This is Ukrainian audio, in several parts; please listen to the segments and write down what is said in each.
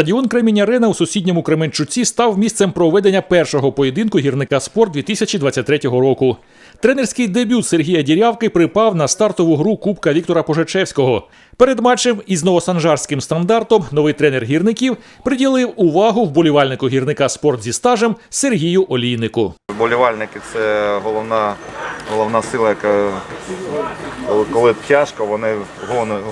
Стадіон Кремінь-Арена у сусідньому Кременчуці став місцем проведення першого поєдинку гірника спорт 2023 року. Тренерський дебют Сергія Дірявки припав на стартову гру Кубка Віктора Пожечевського. Перед матчем із новосанжарським стандартом новий тренер гірників приділив увагу вболівальнику гірника спорт зі стажем Сергію Олійнику. Вболівальники це головна, головна сила, яка коли, коли тяжко, вони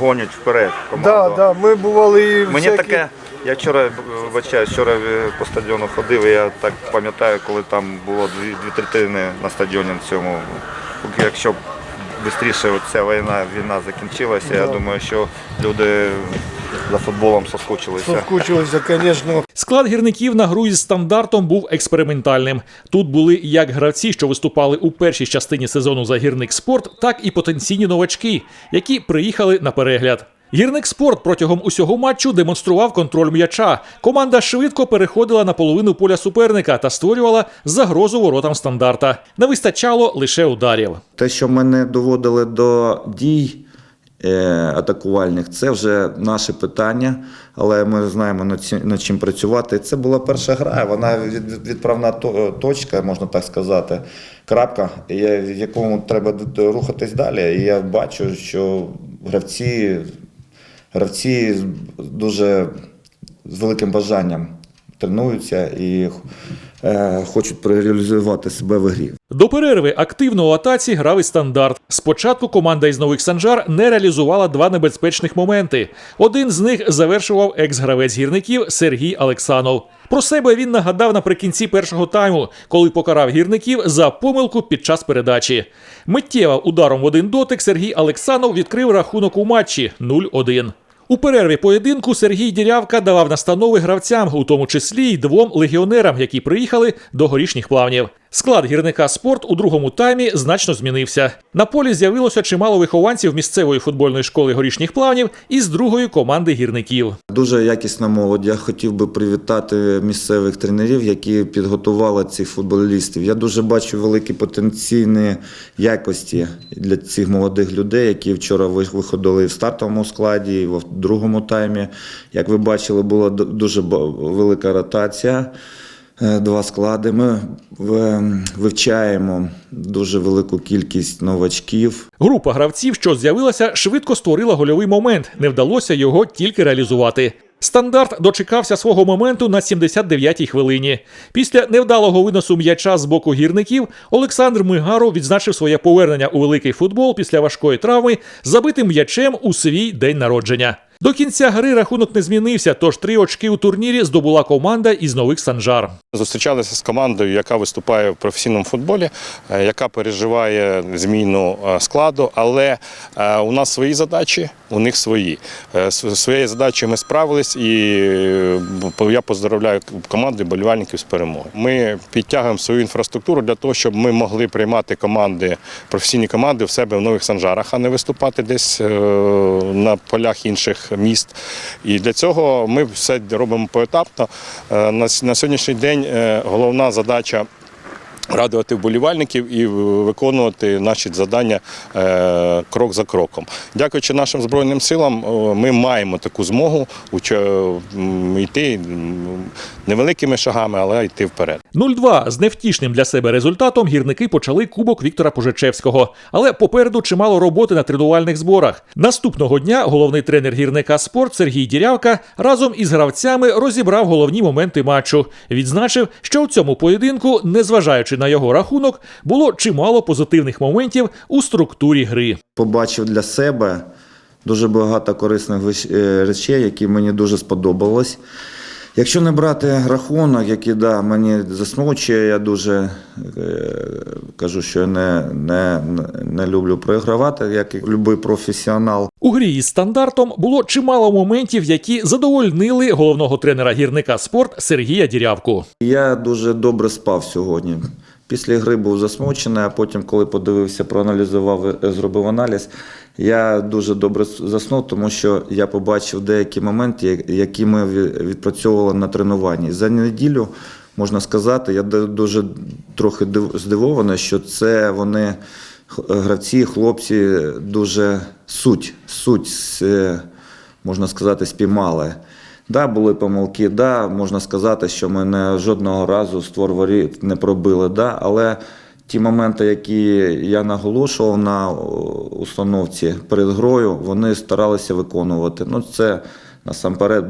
гонять вперед команду. Да, да, ми бували і Мені всякі... таке, я вчора вибачаюсь, вчора е, по стадіону ходив, і я так пам'ятаю, коли там було дві, дві третини на стадіоні цьому. Якщо б швидше ця війна, війна закінчилася, я думаю, що люди за футболом соскучилися. Соскучилися, звісно. Склад гірників на гру із стандартом був експериментальним. Тут були як гравці, що виступали у першій частині сезону за гірник спорт, так і потенційні новачки, які приїхали на перегляд. Гірник спорт протягом усього матчу демонстрував контроль м'яча. Команда швидко переходила на половину поля суперника та створювала загрозу воротам стандарта. Не вистачало лише ударів. Те, що мене доводили до дій е, атакувальних, це вже наше питання, але ми знаємо над чим працювати. Це була перша гра, вона від- від- відправна точка, можна так сказати, крапка, в якому треба рухатись далі. І я бачу, що гравці, гравці дуже з великим бажанням тренуються і хочуть реалізувати себе в грі. До перерви активно у атаці грав і стандарт. Спочатку команда із нових санжар не реалізувала два небезпечних моменти. Один з них завершував екс-гравець гірників Сергій Алексанов. Про себе він нагадав наприкінці першого тайму, коли покарав гірників за помилку під час передачі. Миттєво ударом в один дотик Сергій Алексанов відкрив рахунок у матчі 0-1. У перерві поєдинку Сергій Дірявка давав настанови гравцям, у тому числі й двом легіонерам, які приїхали до горішніх плавнів. Склад гірника спорт у другому таймі значно змінився. На полі з'явилося чимало вихованців місцевої футбольної школи горішніх плавнів із другої команди гірників. Дуже якісна молодь. Я хотів би привітати місцевих тренерів, які підготували цих футболістів. Я дуже бачу великі потенційні якості для цих молодих людей, які вчора виходили в стартовому складі, і в другому таймі. Як ви бачили, була дуже велика ротація. Е, Два склади. Ми вивчаємо дуже велику кількість новачків. Група гравців, що з'явилася, швидко створила гольовий момент. Не вдалося його тільки реалізувати. Стандарт дочекався свого моменту на 79-й хвилині. Після невдалого виносу м'яча з боку гірників Олександр Мигаров відзначив своє повернення у великий футбол після важкої травми забитим м'ячем у свій день народження. До кінця гри рахунок не змінився, тож три очки у турнірі здобула команда із нових санжар. Зустрічалися з командою, яка виступає в професійному футболі, е, яка переживає зміну е, складу, але е, у нас свої задачі, у них свої. Своєю задачею ми справились, і я поздравляю команду і болівальників з перемогою. Ми підтягуємо свою інфраструктуру для того, щоб ми могли приймати команди, професійні команди в себе в нових санжарах, а не виступати десь на полях інших міст. І для цього ми все робимо поетапно. Е, На, сьогоднішній день е, головна задача. Радувати вболівальників і виконувати наші завдання е, крок за кроком. Дякуючи нашим збройним силам, ми маємо таку змогу йти невеликими шагами, але йти вперед. 0-2 з невтішним для себе результатом гірники почали кубок Віктора Пожечевського. Але попереду чимало роботи на тренувальних зборах. Наступного дня головний тренер гірника спорт Сергій Дірявка разом із гравцями розібрав головні моменти матчу. Відзначив, що в цьому поєдинку, незважаючи на його рахунок, було чимало позитивних моментів у структурі гри. побачив для себе дуже багато корисних е, речей, які мені дуже сподобалось. Якщо не брати рахунок, який да, мені засмучує, я дуже е, кажу, що я не, не, не люблю програвати, як і будь-який професіонал. У грі із стандартом було чимало моментів, які задовольнили головного тренера гірника спорт Сергія Дірявку. Я дуже добре спав сьогодні. Після гри був засмучений, а потім, коли подивився, проаналізував, е, зробив аналіз, я дуже добре заснув, тому що я побачив деякі моменти, які ми відпрацьовували на тренуванні. За неділю, можна сказати, я дуже трохи здивований, що це вони, гравці, хлопці, дуже суть, суть, е, можна сказати, спіймали. Да, були помилки, да, можна сказати, що ми не жодного разу створ воріт не пробили, да, але ті моменти, які я наголошував на установці перед грою, вони старалися виконувати. Ну, це насамперед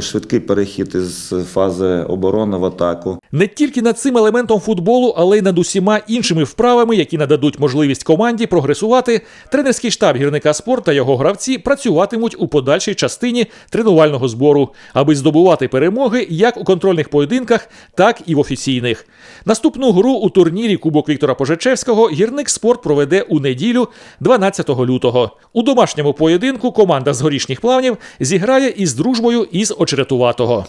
швидкий перехід із фази оборони в атаку. Не тільки над цим елементом футболу, але й над усіма іншими вправами, які нададуть можливість команді прогресувати, тренерський штаб гірника спорт та його гравці працюватимуть у подальшій частині тренувального збору, аби здобувати перемоги як у контрольних поєдинках, так і в офіційних. Наступну гру у турнірі Кубок Віктора Пожечевського гірник спорт проведе у неділю, 12 лютого. У домашньому поєдинку команда з горішніх плавнів зіграє із дружбою із очеретуватого.